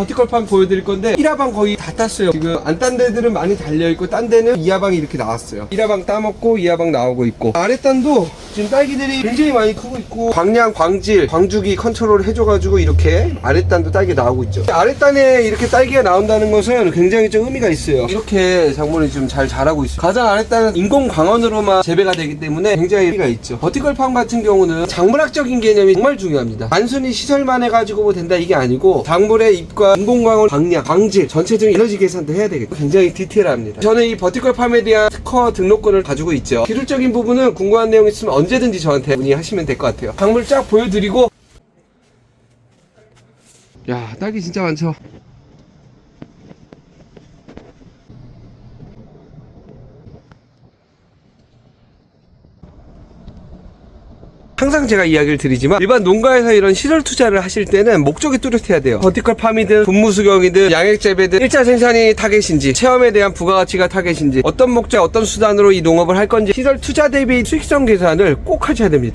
버티컬판 보여드릴 건데 1하방 거의 다 땄어요. 지금 안 딴 데들은 많이 달려있고 딴 데는 2하방이 이렇게 나왔어요. 1하방 따먹고 2하방 나오고 있고. 아랫단도 지금 딸기들이 굉장히 많이 크고 있고 광량, 광질, 광주기 컨트롤 해줘가지고 이렇게 아랫단도 딸기 나오고 있죠. 아랫단에 이렇게 딸기가 나온다는 것은 굉장히 좀 의미가 있어요. 이렇게 작물이 좀잘 자라고 있어요. 가장 아랫단은 인공 광원으로만 재배가 되기 때문에 굉장히 의미가 있죠. 버티컬팜 같은 경우는 작물학적인 개념이 정말 중요합니다. 단순히 시설만 해가지고 뭐 된다 이게 아니고 작물의 잎과 인공 광원 광량, 광질 전체적인 에너지 계산도 해야 되겠고 굉장히 디테일합니다. 저는 이 버티컬팜에 대한 특허 등록권을 가지고 있죠. 기술적인 부분은 궁금한 내용 있으면 언제든지 저한테 문의하시면 될 것 같아요. 작물 쫙 보여드리고. 야 딸기 진짜 많죠 항상 제가 이야기를 드리지만 일반 농가에서 이런 시설 투자를 하실 때는 목적이 뚜렷해야 돼요. 버티컬 팜이든 분무 수경이든 양액 재배든 일자 생산이 타겟인지 체험에 대한 부가가치가 타겟인지 어떤 목적 어떤 수단으로 이 농업을 할 건지 시설 투자 대비 수익성 계산을 꼭 하셔야 됩니다.